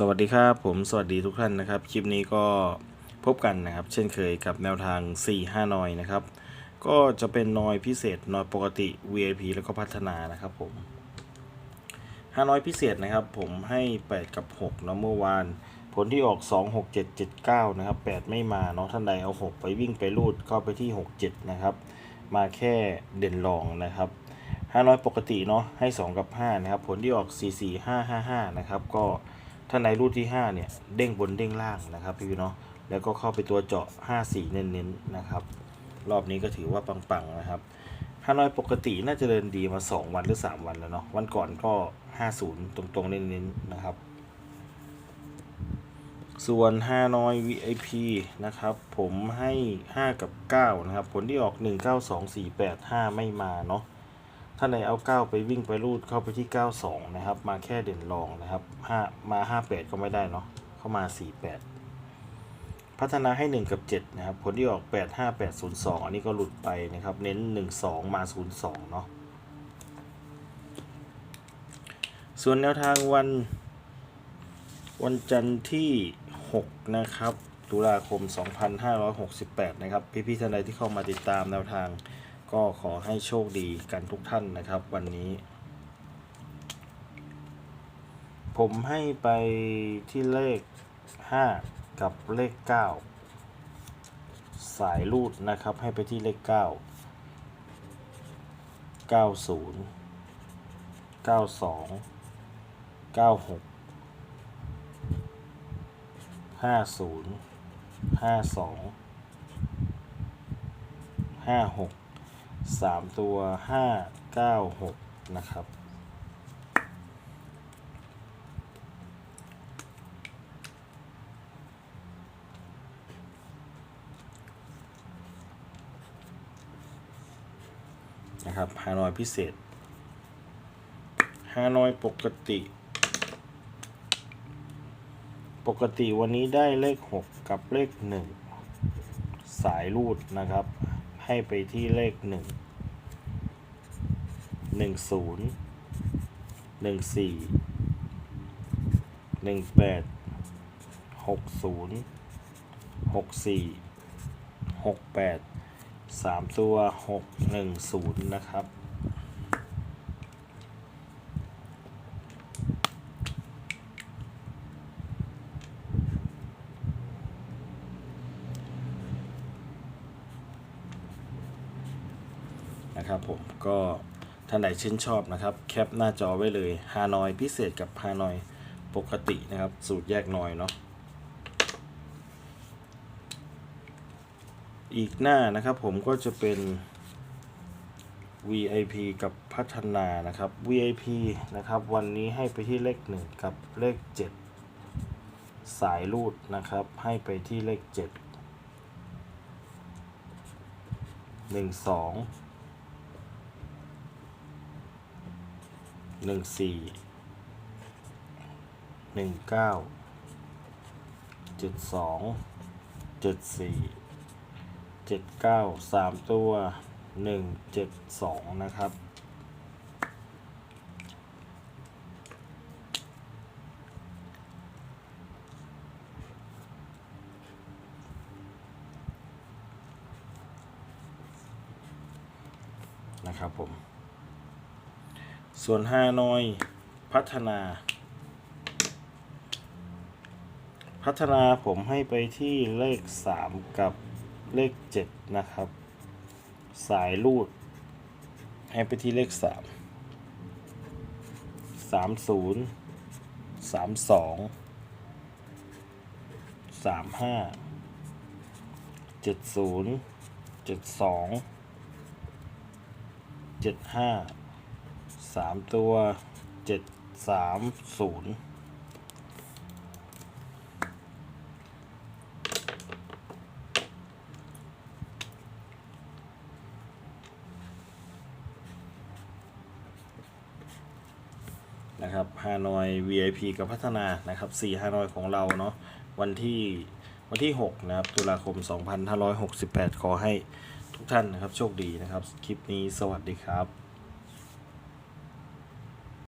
สวัสดีครับผมสวัสดีทุกท่านนะครับ คลิปนี้ก็พบกันนะครับ เช่นเคยกับแนวทาง 4 5 นอยนะครับ ก็จะเป็นนอยพิเศษนอยปกติ VIP แล้วก็พัฒนานะครับผม5นอยพิเศษนะครับ ผมให้ 8 กับ 6 เนาะเมื่อวาน ผลที่ออก 2 6 7 7 9 นะครับ 8 ไม่มาเนาะท่านใดเอา 6 ไปวิ่งไปรูดเข้าไปที่ 6 7 นะครับ มาแค่เด่นรองนะครับ5นอยปกติเนาะให้ 2 กับ 5 นะครับ ผลที่ออก 4 4 5 5 5 นะครับก็ ถ้าในรูดที่ 5 เนี่ย เด้งบนเด้งล่างนะครับพี่เนาะแล้วก็เข้าไปตัวเจาะ 5 4 เน้นๆนะครับ รอบนี้ก็ถือว่าปังๆนะครับฮานอยปกติน่าจะเดินดีมา 2 วันหรือ 3 วันแล้วเนาะวันก่อนก็ 50 ตรงๆ เน้นๆนะครับ ส่วนฮานอย VIP นะครับ ผมให้ 5 กับ 9 นะครับ ผลที่ออก 1 9 2 4 8 5 ไม่มาเนาะ ถ้าในเอา 9 ไปวิ่งไปรูดเข้าไปที่ 92 นะครับ มาแค่เด่นรองนะครับ5มา 58 ก็ไม่ได้เนาะเข้ามา 48 พัฒนาให้ 1 กับ 7 นะครับ ผลที่ออก 8 5 8 0 2 อันนี้ก็หลุดไปนะครับ เน้น 1 2 มา 0 2 เนาะส่วนแนวทางวัน วันจันทร์ที่ 6 นะครับ ตุลาคม 2568 นะครับ พี่ๆท่านใดที่เข้ามาติดตามแนวทาง ก็ขอให้โชคดีกันทุกท่านนะครับ วันนี้ ผมให้ไปที่เลข 5 กับเลข 9 สายรูดนะครับ ให้ไปที่เลข 9 90 92 96ห้าศูนย์ห้า สาหกสามตัวห้าเก้าหกนะครับ นะครับฮานอยพิเศษฮานอยปกติ ปกติวันนี้ได้เลข 6 กับเลข 1 สายรูดนะครับ ให้ไปที่เลขหนึ่งหนึ่งศูนย์หนึ่งสี่หนึ่งแปดหกศูนย์หกสี่หกแปดสามตัวหกหนึ่งศูนย์นะครับ นะครับผมก็ท่านใดชื่นชอบนะครับ แคปหน้าจอไว้เลยฮานอยพิเศษกับฮานอยปกตินะครับ สูตรแยกนอยเนาะอีกหน้านะครับผมก็จะเป็น VIP กับพัฒนานะครับ VIP นะครับ วันนี้ให้ไปที่เลข 1 กับเลข 7 สายรูดนะครับ ให้ไปที่เลข 7 1 2 หนึ่งสี่หนึ่งเก้าจ็ดสองจ็ดสี่เจ็ดเก้าสามตัวหนึ่งเจ็ดสองนะครับ นะครับผม ส่วนฮานอยพัฒนา พัฒนาผมให้ไปที่เลข 3 กับเลข 7 นะครับ สายรูด ให้ไปที่เลข 3 30 32 35 70 72 75 สามตัวเจ็ดสามศูนย์นะครับฮานอย VIP กับพัฒนานะครับ4ฮานอยของเราเนาะวันที่วันที่ 6 นะครับ ตุลาคม 2568 ขอให้ทุกท่านนะครับ โชคดีนะครับ คลิปนี้สวัสดีครับ